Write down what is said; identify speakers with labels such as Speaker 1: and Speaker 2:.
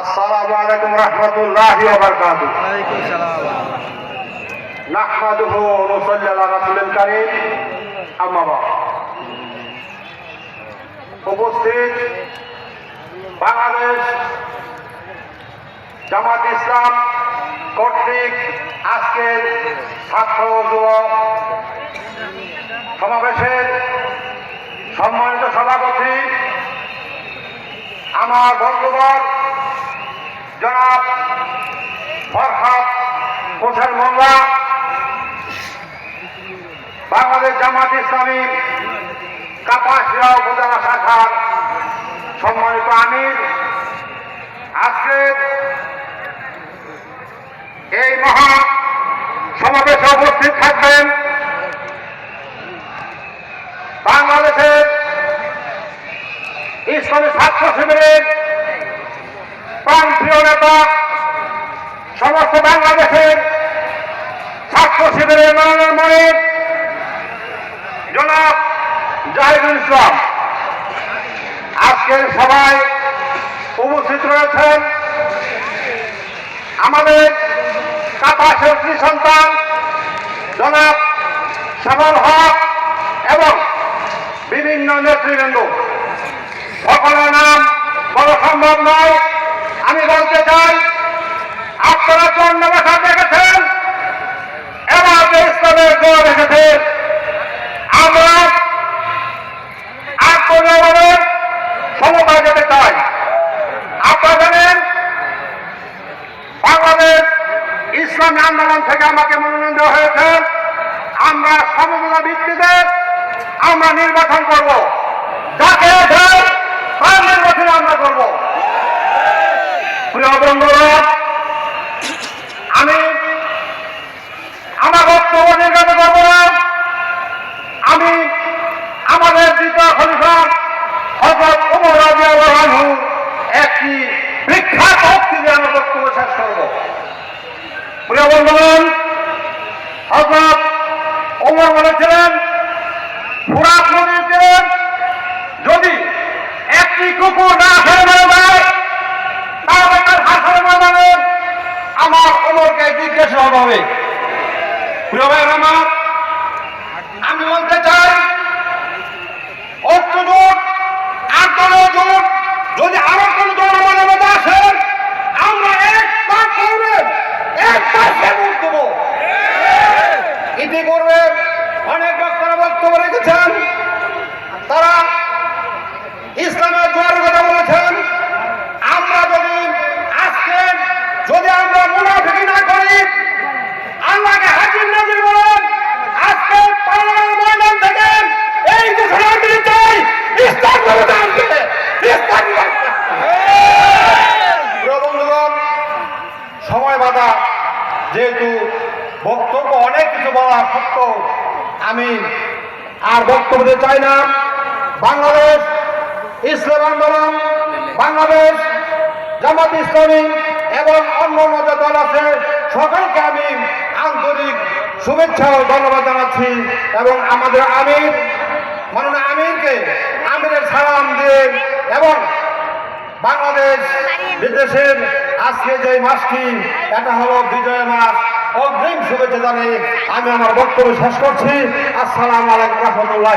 Speaker 1: আসসালামু আলাইকুম রহমতুল্লাহি ওয়া বারাকাতুহু।
Speaker 2: ওয়ালাইকুম সালাম।
Speaker 1: নাহমাদুহু ওয়া নুসাল্লি আলা রাসূলিল কারীম। আম্মা বাদ। উপস্থিত বাংলাদেশ জামাত ইসলাম কর্তৃক আজকের ছাত্র যুবক সমাবেশের সম্মানিত সভাপতি আমার বন্ধুবর জনাব ফরহাদ হোসেন মোল্লা, বাংলাদেশ জামাত ইসলামী কাপাসিয়া উপজেলা শাখার সম্মানিত আমির। আজকে এই মহা সমাবেশে উপস্থিত থাকবেন বাংলাদেশের ইসলামী ছাত্র শিবিরের নেতা সমস্ত বাংলাদেশের ছাত্র শিবিরের মনোনয়ন মনির জনাব জাহিদুল ইসলাম, আজকের সভায় উপস্থিত রয়েছেন আমাদের কাপাসের সন্তান জনাব শ্যামল হক এবং বিভিন্ন নেতৃবৃন্দ। সকলের নাম বলা সম্ভব নয় আমি বলতে চাই আপনারা চন্দ্রবাসা দেখেছেন এবার যে ইসলামের জোর এসেছে আমরা আত্মনির্ভরে সমবায় যেতে চাই। আপনারা জানেন, বাংলাদেশ ইসলামী আন্দোলন থেকে আমাকে মনোনয়ন দেওয়া হয়েছে। আমরা সমগ্র ভিত্তিতে আমরা নির্বাচন করব। যাকে দেয় তার নির্বাচন আমরা করব প্রিয় বন্ধুরা আমি আমার বক্তব্য নির্গত করব না আমি আমাদের দ্বিতীয় খলিফা হজরত উমর রাজিয়াল্লাহু আনহু একটি বিখ্যাত উক্তি দিয়ে আমার বক্তব্য শেষ করব বন্ধুগণ, হজরত ওমর বলেছিলেন, ফুরাত নদীতে যদি একটি কুকুর না খেয়ে মেরে তাহলে তার হাসর ময়দানে আমার ওমরকে জিজ্ঞাসা হবে। আমার, আমি বলতে ইসলামের জোয়ার কথা বলেছেন, আমরা যদি আজকে যদি আমরা মুনাফিকি না করি, আল্লাহকে হাজির নাজির বলেন, আজকে ময়দান থেকে এই ঘোষণা দিতে চাই ইসলাম সময় বাধা। যেহেতু বক্তব্য অনেক কিছু বলা সত্য, আমি আর বক্তব্য চাই না। বাংলাদেশ ইসলাম আন্দোলন বাংলাদেশ, জামাত ইসলামী এবং অন্য অন্য দল আছে, সকলকে আমি আন্তরিক শুভেচ্ছা ও ধন্যবাদ জানাচ্ছি এবং আমাদের আমির, মাননীয় আমিরকে আমিরের সালাম দিয়ে এবং বাংলাদেশ বিদেশের আজকে যে মাসটি, এটা হলো বিজয় মাস। অগ্রিম শুভেচ্ছা জানিয়ে আমি আমার বক্তব্য শেষ করছি। আসসালামু আলাইকুম রহমতুল্লাহ